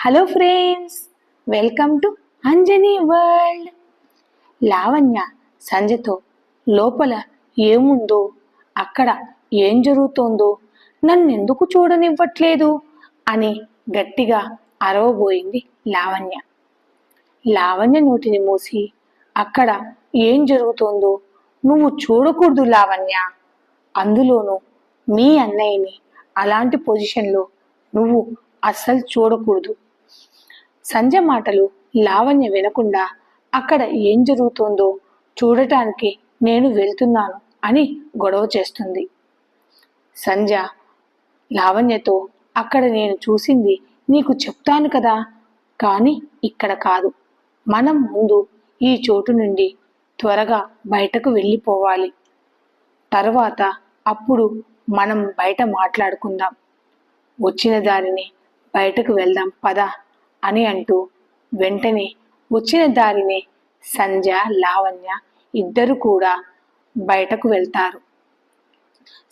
Hello friends welcome to Anjani world Lavanya సంజయ్తో లోపల ఏముందో అక్కడ ఏం జరుగుతోందో నన్నెందుకు చూడనివ్వట్లేదు అని గట్టిగా అరవబోయింది లావణ్య. లావణ్య నోటిని మూసి అక్కడ ఏం జరుగుతోందో నువ్వు చూడకూడదు లావణ్య. అందులోనూ మీ అన్నయ్యని అలాంటి పొజిషన్లో నువ్వు అస్సలు చూడకూడదు. సంజ మాటలు లావణ్య వినకుండా అక్కడ ఏం జరుగుతోందో చూడటానికి నేను వెళ్తున్నాను అని గొడవ చేస్తుంది. సంజ లావణ్యతో అక్కడ నేను చూసింది నీకు చెప్తాను కదా? కానీ ఇక్కడ కాదు. మనం ముందు ఈ చోటు నుండి త్వరగా బయటకు వెళ్ళిపోవాలి. తర్వాత అప్పుడు మనం బయట మాట్లాడుకుందాం. వచ్చిన దారిని బయటకు వెళ్దాం పద. అని అంటూ వెంటనే వచ్చిన దారిని సంజ లావణ్య ఇద్దరు కూడా బయటకు వెళ్తారు.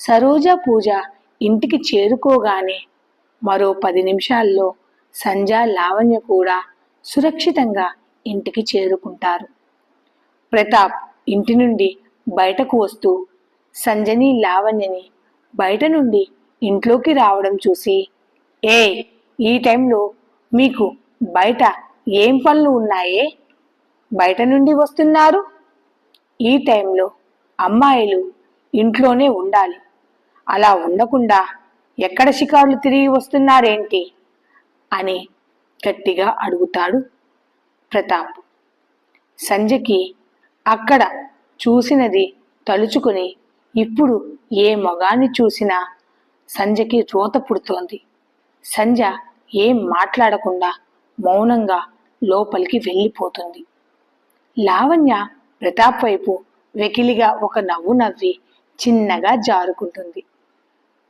సరోజ పూజ ఇంటికి చేరుకోగానే మరో పది నిమిషాల్లో సంజ లావణ్య కూడా సురక్షితంగా ఇంటికి చేరుకుంటారు. ప్రతాప్ ఇంటి నుండి బయటకు వస్తూ సంజని లావణ్యని బయట నుండి ఇంట్లోకి రావడం చూసి ఏ ఈ టైంలో మీకు బయట ఏం పనులు ఉన్నాయే? బయట నుండి వస్తున్నారు. ఈ టైంలో అమ్మాయిలు ఇంట్లోనే ఉండాలి. అలా ఉండకుండా ఎక్కడ షికారులు తిరిగి వస్తున్నారేంటి? అని గట్టిగా అడుగుతాడు ప్రతాప్. సంజకి అక్కడ చూసినది తలుచుకుని ఇప్పుడు ఏ మగాన్ని చూసినా సంజకి రోత పుడుతోంది. సంజ ఏం మాట్లాడకుండా మౌనంగా లోపలికి వెళ్ళిపోతుంది. లావణ్య ప్రతాప్ వైపు వెకిలిగా ఒక నవ్వు నవ్వి చిన్నగా జారుకుంటుంది.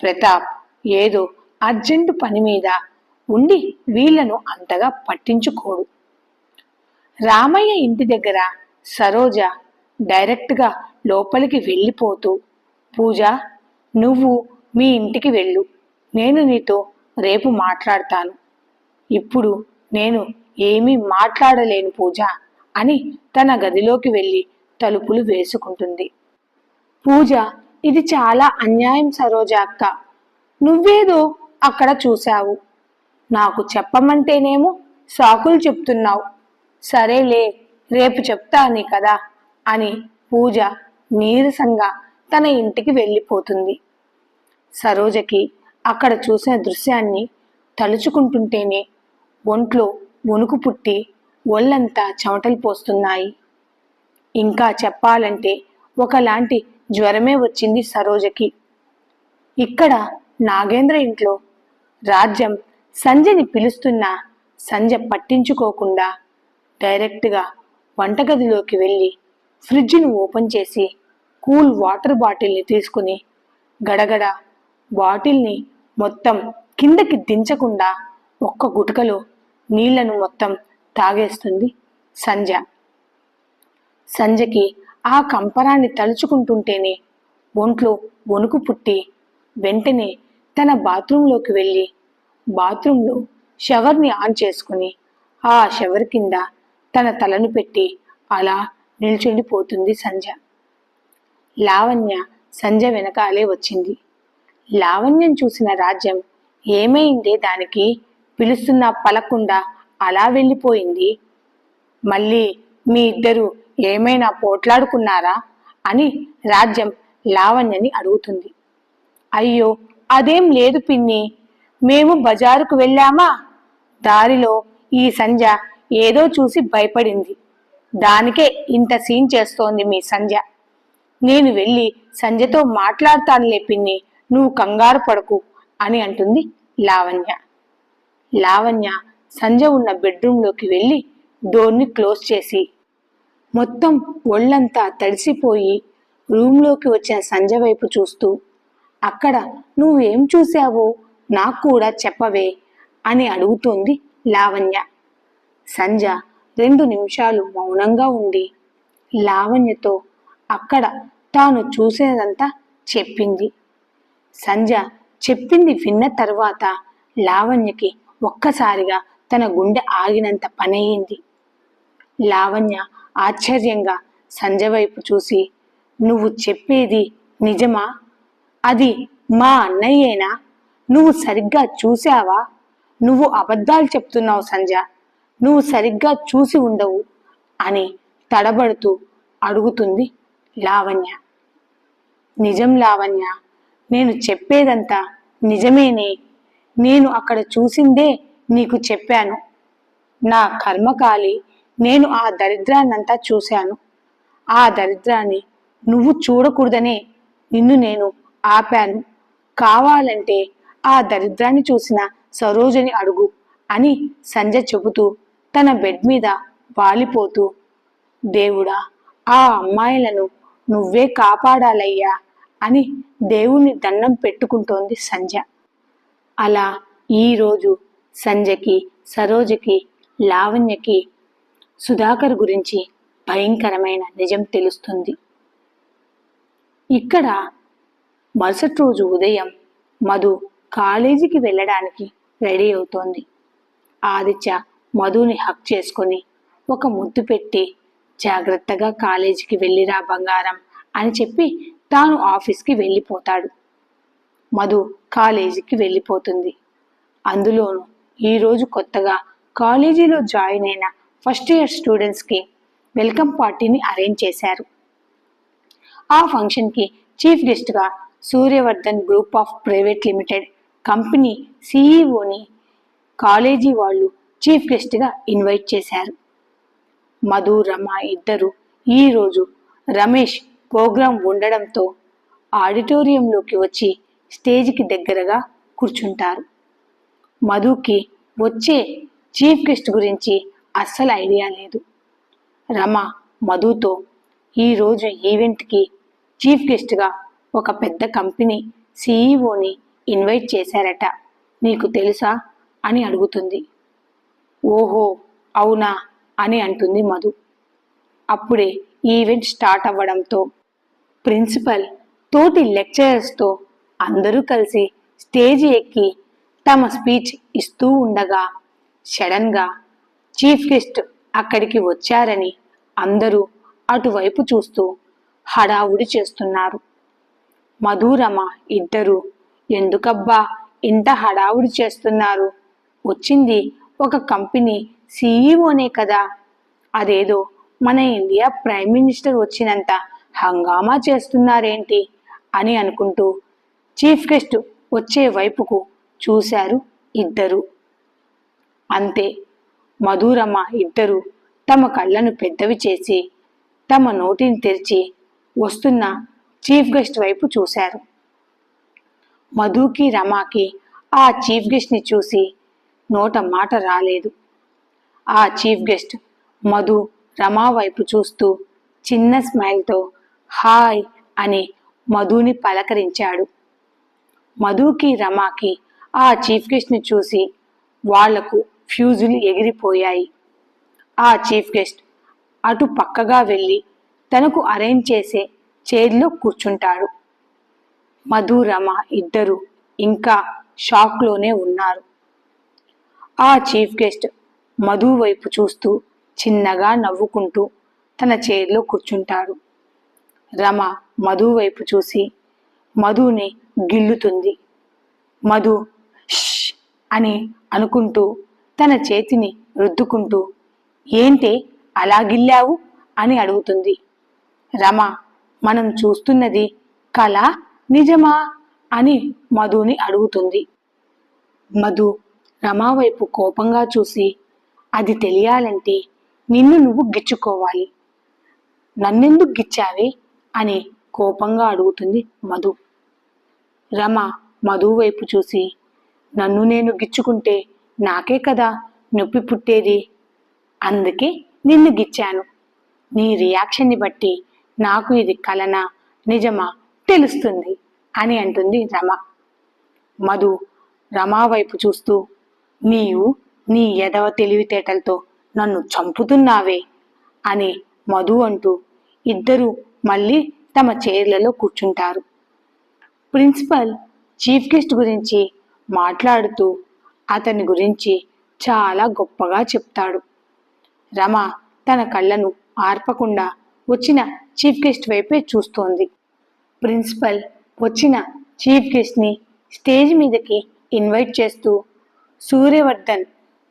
ప్రతాప్ ఏదో అర్జెంటు పని మీద ఉండి వీళ్ళను అంతగా పట్టించుకోడు. రామయ్య ఇంటి దగ్గర సరోజ డైరెక్ట్గా లోపలికి వెళ్ళిపోతూ పూజ నువ్వు మీ ఇంటికి వెళ్ళు. నేను నీతో రేపు మాట్లాడతాను. ఇప్పుడు నేను ఏమీ మాట్లాడలేను పూజ అని తన గదిలోకి వెళ్ళి తలుపులు వేసుకుంటుంది. పూజ ఇది చాలా అన్యాయం సరోజాక్క నువ్వేదో అక్కడ చూశావు. నాకు చెప్పమంటేనేమో సాకులు చెప్తున్నావు. సరేలే రేపు చెప్తాని కదా అని పూజ నీరసంగా తన ఇంటికి వెళ్ళిపోతుంది. సరోజకి అక్కడ చూసిన దృశ్యాన్ని తలుచుకుంటుంటేనే ఒంట్లో వణుకు పుట్టి ఒళ్ళంతా చెమటలు పోస్తున్నాయి. ఇంకా చెప్పాలంటే ఒకలాంటి జ్వరమే వచ్చింది సరోజకి. ఇక్కడ నాగేంద్ర ఇంట్లో రాజ్యం సంజని పిలుస్తున్నా సంజ పట్టించుకోకుండా డైరెక్ట్గా వంటగదిలోకి వెళ్ళి ఫ్రిడ్జ్ను ఓపెన్ చేసి కూల్ వాటర్ బాటిల్ని తీసుకుని గడగడ బాటిల్ని మొత్తం కిందకి దించకుండా ఒక్క గుటకలో నీళ్ళను మొత్తం తాగేస్తుంది సంజ సంజకి ఆ కంపరాన్ని తలుచుకుంటుంటేనే ఒంట్లో వణుకు పుట్టి వెంటనే తన బాత్రూంలోకి వెళ్ళి బాత్రూంలో షవర్ని ఆన్ చేసుకుని ఆ షవర్ కింద తన తలను పెట్టి అలా నిల్చుండిపోతుంది సంజ లావణ్య సంజ వెనకాలే వచ్చింది. లావణ్యం చూసిన రాజ్యం ఏమైందే దానికి? పిలుస్తున్నా పలకుండా అలా వెళ్ళిపోయింది. మళ్ళీ మీ ఇద్దరు ఏమైనా పోట్లాడుకున్నారా? అని రాజ్యం లావణ్యని అడుగుతుంది. అయ్యో అదేం లేదు పిన్ని. మేము బజారుకు వెళ్ళామా? దారిలో ఈ సంజ ఏదో చూసి భయపడింది. దానికే ఇంత సీన్ చేస్తోంది మీ సంజ నేను వెళ్ళి సంజతో మాట్లాడతానులే పిన్ని. నువ్వు కంగారు పడకు అని అంటుంది లావణ్య. లావణ్య సంజ ఉన్న బెడ్రూంలోకి వెళ్ళి డోర్ని క్లోజ్ చేసి మొత్తం ఒళ్ళంతా తడిసిపోయి రూంలోకి వచ్చిన సంజ వైపు చూస్తూ అక్కడ నువ్వేం చూశావో నాకు కూడా చెప్పవే అని అడుగుతోంది లావణ్య. సంజ రెండు నిమిషాలు మౌనంగా ఉండి లావణ్యతో అక్కడ తాను చూసేదంతా చెప్పింది. సంజ చెప్పింది విన్న తర్వాత లావణ్యకి ఒక్కసారిగా తన గుండె ఆగినంత పనయింది. లావణ్య ఆశ్చర్యంగా సంజయ్ వైపు చూసి నువ్వు చెప్పేది నిజమా? అది మా అన్నయ్యేనా? నువ్వు సరిగ్గా చూసావా నువ్వు అబద్ధాలు చెప్తున్నావు సంజ నువ్వు సరిగ్గా చూసి ఉండవు అని తడబడుతూ అడుగుతుంది లావణ్య. నిజం లావణ్య నేను చెప్పేదంతా నిజమేనే. నేను అక్కడ చూసిందే నీకు చెప్పాను. నా కర్మకాలి నేను ఆ దరిద్రాన్నంతా చూశాను. ఆ దరిద్రాన్ని నువ్వు చూడకూడదనే నిన్ను నేను ఆపాను. కావాలంటే ఆ దరిద్రాన్ని చూసిన సరోజని అడుగు అని సంజయ్ చెబుతూ తన బెడ్ మీద వాలిపోతూ దేవుడా ఆ అమ్మాయిలను నువ్వే కాపాడాలయ్యా. అని దేవుణ్ణి దండం పెట్టుకుంటోంది సంజ అలా ఈరోజు సంజకి సరోజకి లావణ్యకి సుధాకర్ గురించి భయంకరమైన నిజం తెలుస్తుంది. ఇక్కడ మరుసటి రోజు ఉదయం మధు కాలేజీకి వెళ్ళడానికి రెడీ అవుతోంది. ఆదిత్య మధుని హక్ చేసుకొని ఒక ముద్దు పెట్టి జాగ్రత్తగా కాలేజీకి వెళ్ళిరా బంగారం అని చెప్పి తాను ఆఫీస్కి వెళ్ళిపోతాడు. మధు కాలేజీకి వెళ్ళిపోతుంది. అందులోనూ ఈరోజు కొత్తగా కాలేజీలో జాయిన్ అయిన ఫస్ట్ ఇయర్ స్టూడెంట్స్కి వెల్కమ్ పార్టీని అరేంజ్ చేశారు. ఆ ఫంక్షన్కి చీఫ్ గెస్ట్గా Suryavardhan group of private limited company సీఈఓని కాలేజీ వాళ్ళు చీఫ్ గెస్ట్గా ఇన్వైట్ చేశారు. మధు రమ ఇద్దరు ఈరోజు రమేష్ ప్రోగ్రాం ఉండడంతో ఆడిటోరియంలోకి వచ్చి స్టేజ్కి దగ్గరగా కూర్చుంటారు. మధుకి వచ్చే చీఫ్ గెస్ట్ గురించి అస్సలు ఐడియా లేదు. రమ మధుతో ఈరోజు ఈవెంట్కి చీఫ్ గెస్ట్గా ఒక పెద్ద కంపెనీ సీఈఓని ఇన్వైట్ చేశారట. నీకు తెలుసా? అని అడుగుతుంది. ఓహో అవునా? అని అంటుంది మధు. అప్పుడే ఈవెంట్ స్టార్ట్ అవ్వడంతో ప్రిన్సిపల్ తోటి లెక్చరర్స్తో అందరూ కలిసి స్టేజ్ ఎక్కి తమ స్పీచ్ ఇస్తూ ఉండగా సడన్గా చీఫ్ గెస్ట్ అక్కడికి వచ్చారని అందరూ అటువైపు చూస్తూ హడావుడి చేస్తున్నారు. మధురమ ఇద్దరు ఎందుకబ్బా ఇంత హడావుడి చేస్తున్నారు? వచ్చింది ఒక కంపెనీ సీఈఓనే కదా. అదేదో మన ఇండియా ప్రైమ్ మినిస్టర్ వచ్చినంత హంగామా చేస్తున్నారేంటి అని అనుకుంటూ చీఫ్ గెస్ట్ వచ్చే వైపుకు చూశారు ఇద్దరు. అంతే మధురమ్మ ఇద్దరు తమ కళ్ళను పెద్దవి చేసి తమ నోటిని తెరిచి వస్తున్న చీఫ్ గెస్ట్ వైపు చూశారు. మధుకి రమాకి ఆ చీఫ్ గెస్ట్ని చూసి నోట మాట రాలేదు. ఆ చీఫ్ గెస్ట్ మధు రమా వైపు చూస్తూ చిన్న స్మైల్తో హాయ్ అని మధుని పలకరించాడు. మధుకి రమాకి ఆ చీఫ్ గెస్ట్ని చూసి వాళ్ళకు ఫ్యూజులు ఎగిరిపోయాయి. ఆ చీఫ్ గెస్ట్ అటు పక్కగా వెళ్ళి తనకు అరేంజ్ చేసే చైర్లో కూర్చుంటాడు. మధు రమ ఇద్దరు ఇంకా షాక్లోనే ఉన్నారు. ఆ చీఫ్ గెస్ట్ మధు వైపు చూస్తూ చిన్నగా నవ్వుకుంటూ తన చైర్లో కూర్చుంటాడు. రమ మధు వైపు చూసి మధుని గిల్లుతుంది. మధు "ష్" అని అనుకుంటూ తన చేతిని రుద్దుకుంటూ ఏంటి అలా గిల్లావు? అని అడుగుతుంది. రమ మనం చూస్తున్నది కళ నిజమా? అని మధుని అడుగుతుంది. మధు రమా వైపు కోపంగా చూసి అది తెలియాలంటే నిన్ను నువ్వు గిచ్చుకోవాలి. నన్నెందుకు గిచ్చావే? అని కోపంగా అడుగుతుంది మధు. రమ మధు వైపు చూసి నన్ను నేను గిచ్చుకుంటే నాకే కదా నొప్పి పుట్టేది? అందుకే నిన్ను గిచ్చాను. నీ రియాక్షన్ని బట్టి నాకు ఇది కలనా నిజమా తెలుస్తుంది అని అంటుంది రమ. మధు రమా వైపు చూస్తూ నీవు నీ ఎదవ తెలివితేటలతో నన్ను చంపుతున్నావే అని మధు అంటూ ఇద్దరు మళ్ళీ తమ చైర్లలో కూర్చుంటారు. ప్రిన్సిపల్ చీఫ్ గెస్ట్ గురించి మాట్లాడుతూ అతని గురించి చాలా గొప్పగా చెప్తాడు. రమ తన కళ్ళను ఆర్పకుండా వచ్చిన చీఫ్ గెస్ట్ వైపే చూస్తోంది. ప్రిన్సిపల్ వచ్చిన చీఫ్ గెస్ట్ని స్టేజ్ మీదకి ఇన్వైట్ చేస్తూ Suryavardhan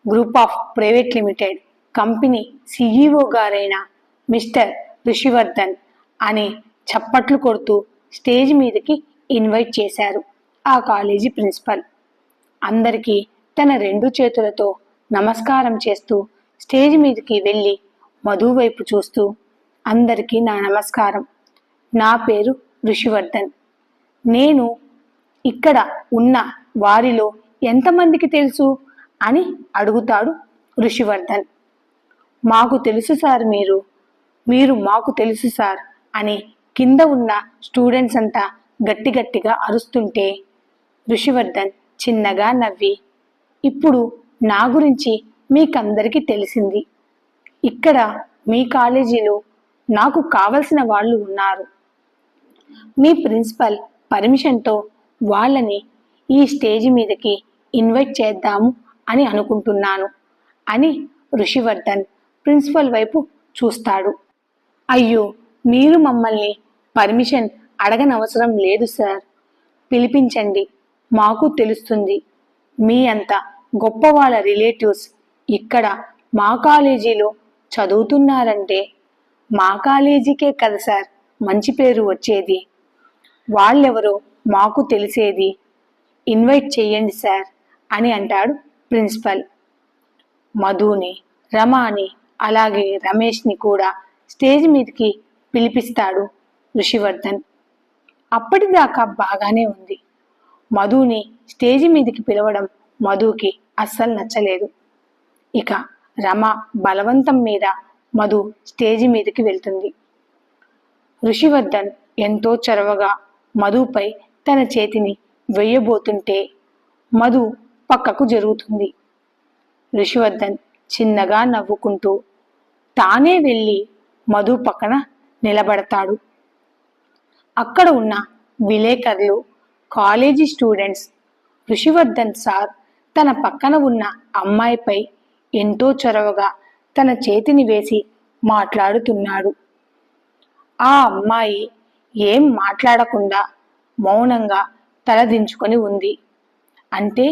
group of private limited company CEO గారైన మిస్టర్ ఋషివర్ధన్ అని చప్పట్లు కొడుతూ స్టేజ్ మీదకి ఇన్వైట్ చేశారు ఆ కాలేజీ ప్రిన్సిపల్. అందరికీ తన రెండు చేతులతో నమస్కారం చేస్తూ స్టేజ్ మీదకి వెళ్ళి మధు వైపు చూస్తూ అందరికీ నా నమస్కారం. నా పేరు ఋషివర్ధన్. నేను ఇక్కడ ఉన్న వారిలో ఎంతమందికి తెలుసు? అని అడుగుతాడు ఋషివర్ధన్. మాకు తెలుసు సార్ మీరు. మీరు మాకు తెలుసు సార్. అని కింద ఉన్న స్టూడెంట్స్ అంతా గట్టి గట్టిగా అరుస్తుంటే ఋషివర్ధన్ చిన్నగా నవ్వి ఇప్పుడు నా గురించి మీకందరికీ తెలిసింది. ఇక్కడ మీ కాలేజీలో నాకు కావలసిన వాళ్ళు ఉన్నారు. మీ ప్రిన్సిపల్ పర్మిషన్తో వాళ్ళని ఈ స్టేజ్ మీదకి ఇన్వైట్ చేద్దాము అని అనుకుంటున్నాను అని ఋషివర్ధన్ ప్రిన్సిపల్ వైపు చూస్తాడు. అయ్యో మీరు మమ్మల్ని పర్మిషన్ అడగనవసరం లేదు సార్. పిలిపించండి. మాకు తెలుస్తుంది మీ అంత గొప్ప వాళ్ళ రిలేటివ్స్ ఇక్కడ మా కాలేజీలో చదువుతున్నారంటే మా కాలేజీకే కదా సార్ మంచి పేరు వచ్చేది. వాళ్ళెవరో మాకు తెలిసేది. ఇన్వైట్ చేయండి సార్ అని అంటాడు ప్రిన్సిపల్. మధుని రమాని అలాగే రమేష్ని కూడా స్టేజ్ మీదకి పిలిపిస్తాడు ఋషివర్ధన్. అప్పటిదాకా బాగానే ఉంది. మధుని స్టేజి మీదకి పిలవడం మధుకి అస్సలు నచ్చలేదు. ఇక రమ బలవంతం మీద మధు స్టేజి మీదకి వెళ్తుంది. ఋషివర్ధన్ ఎంతో చొరవగా మధుపై తన చేతిని వెయ్యబోతుంటే మధు పక్కకు జరుగుతుంది. ఋషివర్ధన్ చిన్నగా నవ్వుకుంటూ తానే వెళ్ళి మధు పక్కన నిలబడతాడు. అక్కడ ఉన్న విలేకరులు కాలేజీ స్టూడెంట్స్ ఋషివర్ధన్ సార్ తన పక్కన ఉన్న అమ్మాయిపై ఎంతో చొరవగా తన చేతిని వేసి మాట్లాడుతున్నాడు. ఆ అమ్మాయి ఏం మాట్లాడకుండా మౌనంగా తలదించుకొని ఉంది. అంటే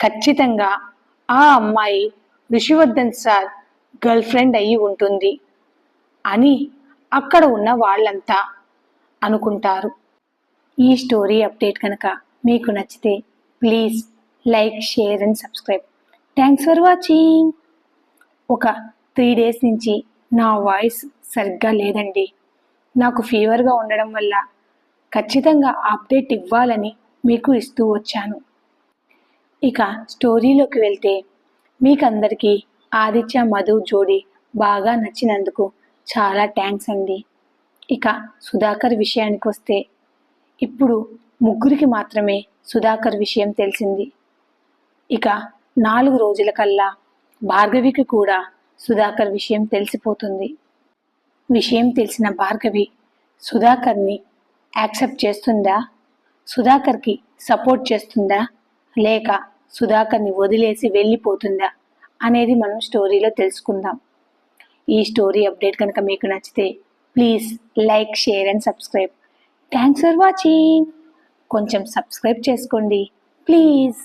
ఖచ్చితంగా ఆ అమ్మాయి ఋషివర్ధన్ సార్ గర్ల్ ఫ్రెండ్ అయి ఉంటుంది అని అక్కడ ఉన్న వాళ్ళంతా అనుకుంటారు. ఈ స్టోరీ అప్డేట్ కనుక మీకు నచ్చితే please like share and subscribe. Thanks for watching. ఒక త్రీ డేస్ నుంచి నా వాయిస్ సరిగ్గా లేదండి. నాకు ఫీవర్గా ఉండడం వల్ల ఖచ్చితంగా అప్డేట్ ఇవ్వాలని మీకు ఇస్తూ వచ్చాను. ఇక స్టోరీలోకి వెళ్తే మీకందరికీ ఆదిత్య మధు జోడి బాగా నచ్చినందుకు చాలా థ్యాంక్స్ అండి. ఇక సుధాకర్ విషయానికి వస్తే ఇప్పుడు ముగ్గురికి మాత్రమే సుధాకర్ విషయం తెలిసింది. ఇక నాలుగు రోజుల కల్లా భార్గవికి కూడా సుధాకర్ విషయం తెలిసిపోతుంది. విషయం తెలిసిన భార్గవి సుధాకర్ని యాక్సెప్ట్ చేస్తుందా? సుధాకర్కి సపోర్ట్ చేస్తుందా? లేక సుధాకర్ని వదిలేసి వెళ్ళిపోతుందా? అనేది మనం స్టోరీలో తెలుసుకుందాం. ఈ స్టోరీ అప్డేట్ కనుక మీకు నచ్చితే please like share and subscribe thanks for watching కొంచెం సబ్స్క్రైబ్ చేసుకోండి. ప్లీజ్